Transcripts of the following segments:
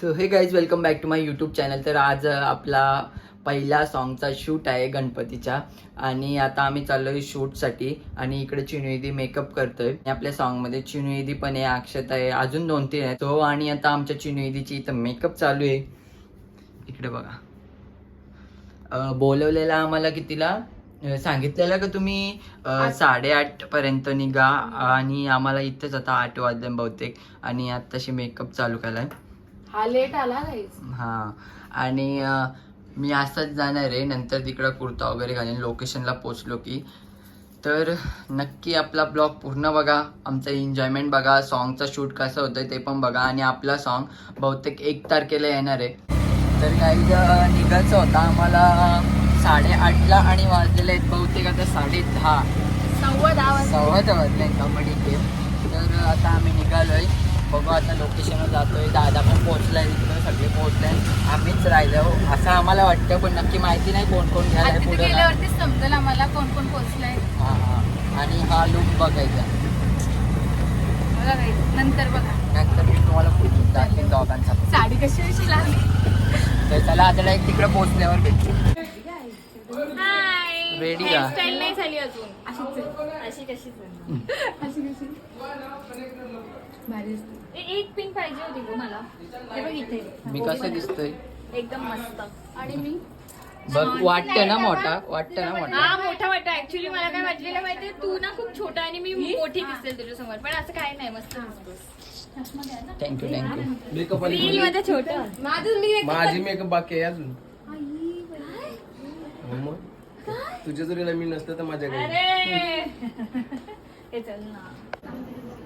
So hey guys welcome back to my YouTube channel तर आज आपला पहिला सॉन्गचा शूट आहे गणपतीचा आणि आता आम्ही चाललोय शूटसाठी. आणि इकडे चिनुईदी मेकअप करतोय. आणि आपल्या सॉन्गमध्ये चिनुईदी पण आहे अक्षत आहे अजून दोन तीन आहे तो आणि आता आमच्या चिनुईदीची इथं मेकअप चालू आहे. इकडे बघा. बोलवलेला आम्हाला कितीला? सांगितलेलं का तुम्ही? साडेआठ पर्यंत निघा. आणि आम्हाला इथंच आता आठ वाजले बहुतेक. आणि आत्ताशी मेकअप चालू केलाय. हा लेट आला गाईज हा. आणि अ, मी असंच जाणार आहे. नंतर तिकडं कुर्ता वगैरे घालीन. लोकेशनला पोचलो की. तर नक्की आपला ब्लॉग पूर्ण बघा. आमचं एन्जॉयमेंट बघा. सॉन्गचा शूट कसं होतं ते पण बघा. आणि आपला सॉन्ग बहुतेक एक तारखेला येणार आहे. तर काही निघायचं होतं आम्हाला साडेआठला आणि वाजलेले आहेत बहुतेक आता साडे दहा सव्वा दहा वाजता सव्वा दहा वाजले कबड्डी गेम तर आता आम्ही निघालोय. बघू आता लोकेशनवर जातोय. दादा पण पोहोचलाय तिकडे सगळे पोहोचलाय आम्हीच राहिलो. असं आम्हाला वाटतं पण नक्की माहिती नाही कोण कोण आता घ्यायला पुढे गेल्यावरती समजेल आम्हाला कोण कोण पोहोचलंय. हा हा. आणि हा लुक बघायचा. बघा नंतर बघा. नंतर मी तुम्हाला पुढे दाखवेन दोघांचा. साडी कशी अशी लागली तर चला आता एक तिकडे पोहोचल्यावर भेटू. हाय Ready का? हेअरस्टाईल नाही झाली अजून. अशीच आहे. अशी कशी अशी कशी? भारी दिसते. एक पिन पाहिजे होती गो मला. हे बघ इथे. मी कसं दिसतोय? एकदम मस्त. आणि मी? बघ वाटतं ना मोठा? वाटतं ना मोठा? हा मोठा वाटा ऍक्च्युली मला काय वाटलेलं माहितीये? तू ना खूप छोटा आणि मी मोठी दिसेल तुझ्या समोर पण असं काही नाही. मस्त थँक्यू थँक्यू मेकअप रील मध्ये छोटा. माझं मी माझी मेकअप बाकी आहे अजून. तुझ्या जरी नवीन नसतं तर माझ्याकडे.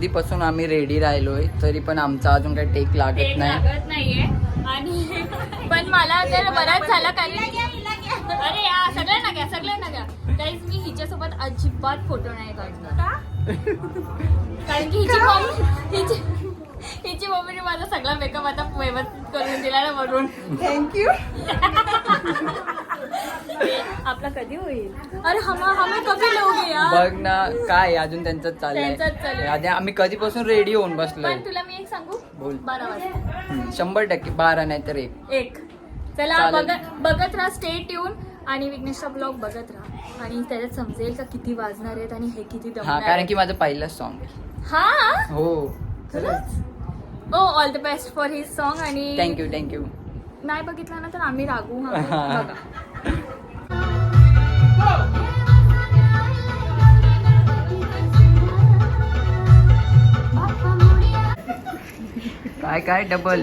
कधीपासून आम्ही रेडी राहिलोय तरी पण आमचा अजून काही टेक लागत नाही. लागत नाहीये. आणि पण मला तर बराच झाला कारण अरे या सगळ्यांना घ्या सगळ्यांना घ्या. काहीच मी हिच्यासोबत अजिबात फोटो नाही काढणार. कारण की हिची मम्मी हिची हिची मम्मीने माझा सगळा मेकअप आता व्यवस्थित करून दिला ना वरून. थँक्यू आपला कधी होईल? अरे हमा हमें कभी लोगे यार. बघ ना काय अजून त्यांचं त्यांचंच चाललंय. चाललंय. आधी आम्ही कधीपासून रेडी होऊन बसलोय? पण तुला मी एक सांगू? बोल. बारा वाजता. हम्म, शंभर टक्के बारा नाही तर एक. एक. चला चालेल. बघत बघत राहा स्टेट येऊन आणि विघ्नेशचा ब्लॉग बघत राहा. आणि त्याच्यात समजेल का किती वाजणार आहेत आणि हे किती हा दमणार कारण आहेत. की माझं पहिलंच सॉन्ग हा? हो. ओ all the best for his song आणि थँक्यू थँक्यू नाही बघितलं ना तर आम्ही रागू हा. बघा. काय काय डबल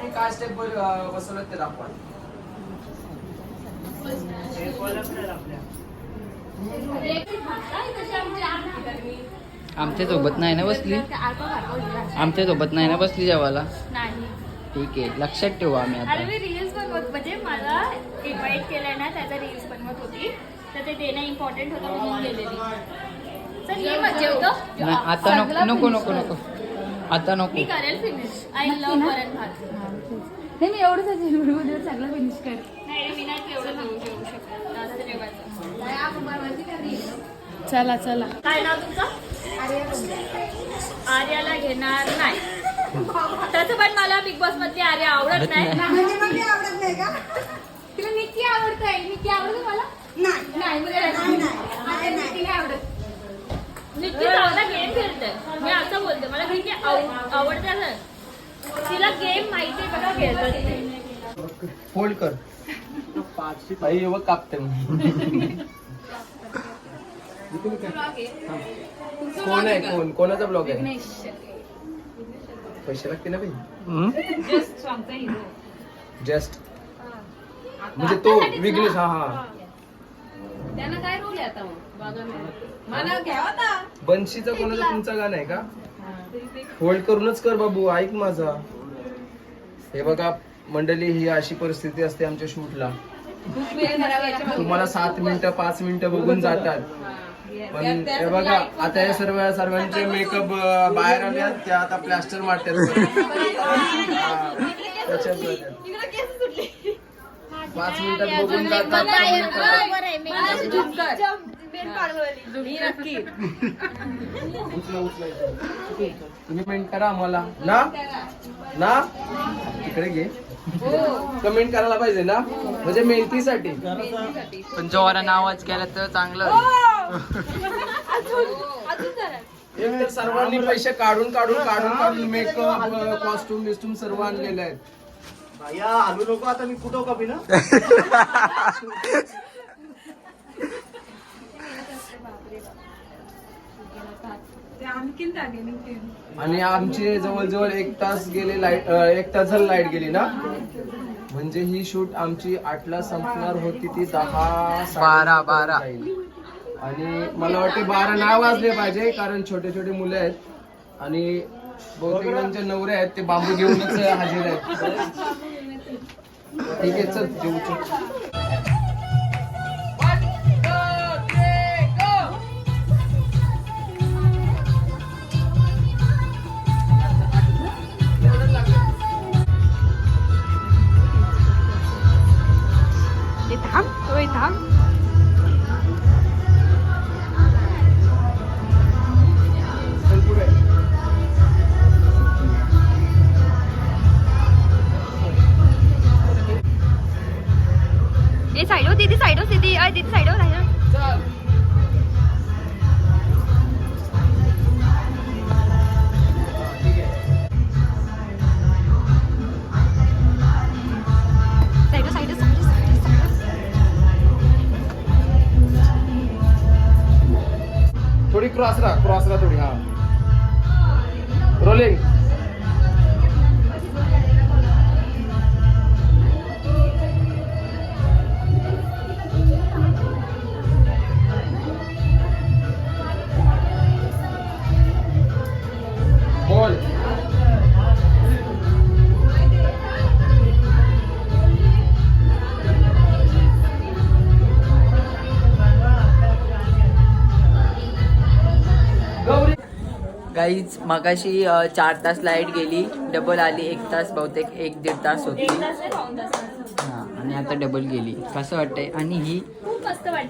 तुम्ही काय स्टेप बसवलं ते दाखवा. आमच्यासोबत नाही ना बसली. आमच्यासोबत नाही ना बसली जेवायला? नाही. ठीक आहे लक्षात ठेवू आम्ही अरे आता मी रील्स बनवत म्हणजे मला इन्व्हाइट केलंय ना त्याचा रील्स बनवत होती. तर ते देणं इम्पॉर्टंट होतं म्हणून गेलेली चल ये मग जेवतो. नाही, आता नको नको नको नको. आता नको. मी करेल फिनिश आय लव्ह वरण भात. नाही मी एवढंच आहे सगळं फिनिश कर. नाही रे, मी नाही एवढं जेवू जेवू शकत. जास्त जेवायचं चला चला. काय नाव तुमचं? आर्याला घेणार नाही. तसं पण मला बिग बॉस मधली आर्या आवडत नाही. तिला निक्की आवडतंय. निक्की आवडतं मला? नाही. मला आता निक्की नाही आवडत. निक्की चांगला गेम खेळते मी असं बोलते मला आवडते ना. तिला गेम माहिती आहे बघा खेळतात ते. फोल्ड कर. एवढं कापते कोण आहे कोण कोणाचा ब्लॉग आहे? पैसे लागते ना भाई हम्म? जस्ट म्हणजे तो विघ्नेश हा. हा. त्यांना काय रोल आहे आता मला घ्यावा ना बन्शीचा कोणाचा तुमचा गाणं आहे का? होल्ड करूनच कर बाबू ऐक माझा. हे बघा मंडळी ही अशी परिस्थिती असते आमच्या शूटला. तुम्हाला सात मिनिटं पाच मिनिटं बघून जातात. पण हे बघा आता हे सर्व सर्वांचे मेकअप बाहेर आले आहेत, ते आता प्लास्टर मारतात. हा, त्याच्यात जातात. पाच मिनिटात बघून जातात उचला उचला. तुम्ही कमेंट करा आम्हाला. ना? ना? तिकडे घे. कमेंट करायला पाहिजे ना? म्हणजे मेहनतीसाठी. पण जोरानं आवाज केला तर चांगलं एक तर सर्वांनी पैसे काढून काढून काढून काढून मेकअप कॉस्ट्युम बिस्ट्यूम सर्व आणलेले आहेत. भैया आलू नको आता मी कुठं कमी ना आणि आमचे जवळजवळ एक तास गेले लाइट एक तास झालं लाइट गेली ना? म्हणजे ही शूट आमची आठला संपणार होती ती दहा बारा, बारा. आणि मला वाटते बारा नाही वाजले पाहिजे कारण छोटे छोटे मुलं आहेत. आणि बहुतेक नवरे आहेत ते बांबू घेऊनच हजेर आहेत. ठीक आहे चल जेवू गाईज मगाशी चार तास लाइट गेली डबल आली एक तास बहुतेक एक दीड तास होती. हा आणि आता डबल गेली. कसं वाटतंय? आणि ही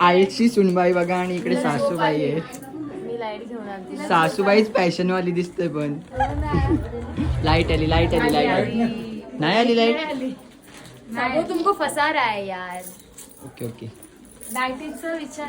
आईची सुनबाई बघा आणि इकडे सासूबाई आहे. सासूबाईच फॅशन वाली दिसते पण. लाइट आली लाइट आली लाइट आली. नाही आली लाइट? वो तुमको फसा रहा है यार. Okay okay. लाईटीचा विचार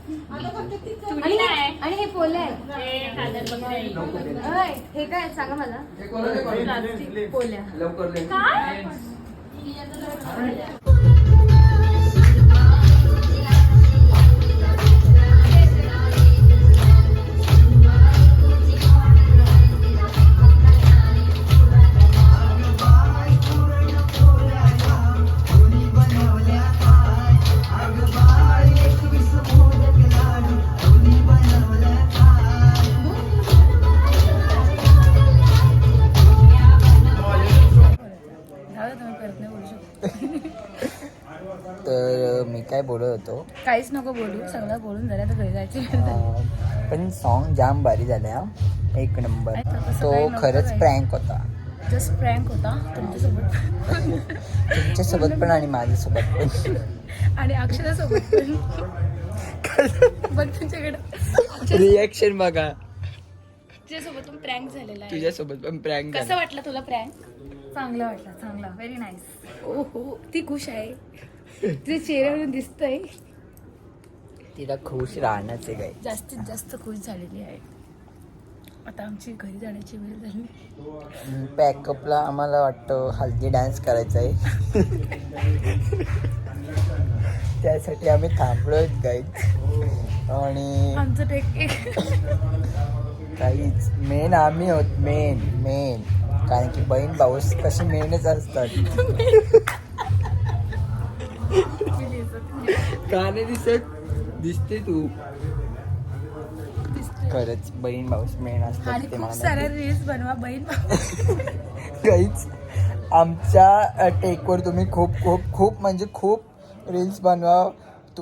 आणि हे- आणि हे पोले हे खादर बकरी आहे. अय, हे काय आहेत? सांगा मला. हे पोल्या. लवकर ले. काय? काय बोलत होतो? काहीच नको बोलू सगळं बोलून झालं तर घरी जायची पण सॉन्ग जाम भारी झाल्या. एक नंबर तो खरंच. प्रँक होता. जस्ट प्रँक होता तुमच्यासोबत तुमच्यासोबत पण आणि माझ्यासोबत पण. आणि अक्षरासोबत पण. बघ तुझ्याकडे रिॲक्शन बघा. तुझ्यासोबत पण प्रँक झालेला आहे. तुझ्यासोबत पण प्रँक कसं वाटलं तुला प्रँक चांगलं वाटलं चांगलं. व्हेरी नाईस ओ हो ती खुश आहे. तुझ्या चेहऱ्यावरून दिसतंय. तिला खुश राहण्याच आहे काय जास्तीत जास्त खुश झालेली आहे. आता आमची घरी जाण्याची वेळ झाली. पॅकअपला आम्हाला वाटतं हल्दी डान्स करायचा आहे त्यासाठी आम्ही थांबलोय गाईत आणि आमचं टेक एक. काहीच. मेन आम्ही होत मेन मेन कारण की बहीण भाऊस कशी मेनच असतात. का नाही दिसत दिसते तू. खरंच बहीण भाऊस मेन आणि असतात ते खूप मला साऱ्या रील्स बनवा बहीण काहीच आमच्या टेकवर तुम्ही खूप खूप खूप म्हणजे खूप रील्स बनवा.